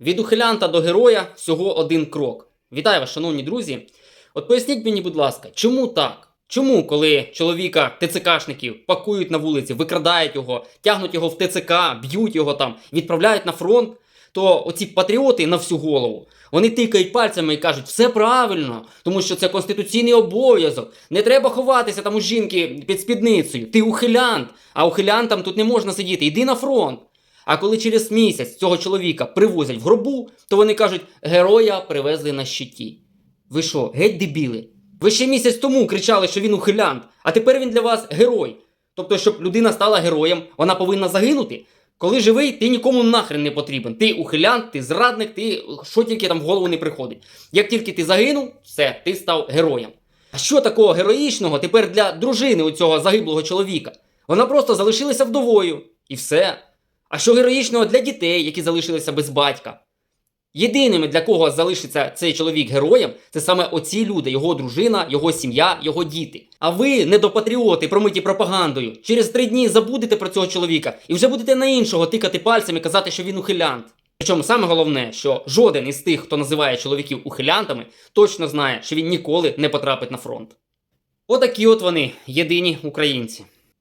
Від ухилянта до героя всього один крок. Вітаю вас, шановні друзі. От поясніть мені, будь ласка, чому так? Чому, коли чоловіка ТЦКшників пакують на вулиці, викрадають його, тягнуть його в ТЦК, б'ють його там, відправляють на фронт, то оці патріоти на всю голову вони тикають пальцями і кажуть, все правильно, тому що це конституційний обов'язок. Не треба ховатися там у жінки під спідницею. Ти ухилянт, а ухилянтам тут не можна сидіти. Йди на фронт. А коли через місяць цього чоловіка привозять в гробу, то вони кажуть, героя привезли на щиті. Ви що, геть дебіли? Ви ще місяць тому кричали, що він ухилянт, а тепер він для вас герой. Тобто, щоб людина стала героєм, вона повинна загинути. Коли живий, ти нікому нахрен не потрібен. Ти ухилянт, ти зрадник, ти що тільки там в голову не приходить. Як тільки ти загинув, все, ти став героєм. А що такого героїчного тепер для дружини у цього загиблого чоловіка? Вона просто залишилася вдовою. І все. А що героїчного для дітей, які залишилися без батька? Єдиними, для кого залишиться цей чоловік героєм, це саме оці люди, його дружина, його сім'я, його діти. А ви, недопатріоти, промиті пропагандою, через три дні забудете про цього чоловіка і вже будете на іншого тикати пальцем і казати, що він ухилянт. Причому саме головне, що жоден із тих, хто називає чоловіків ухилянтами, точно знає, що він ніколи не потрапить на фронт. Отакі от вони, єдині українці.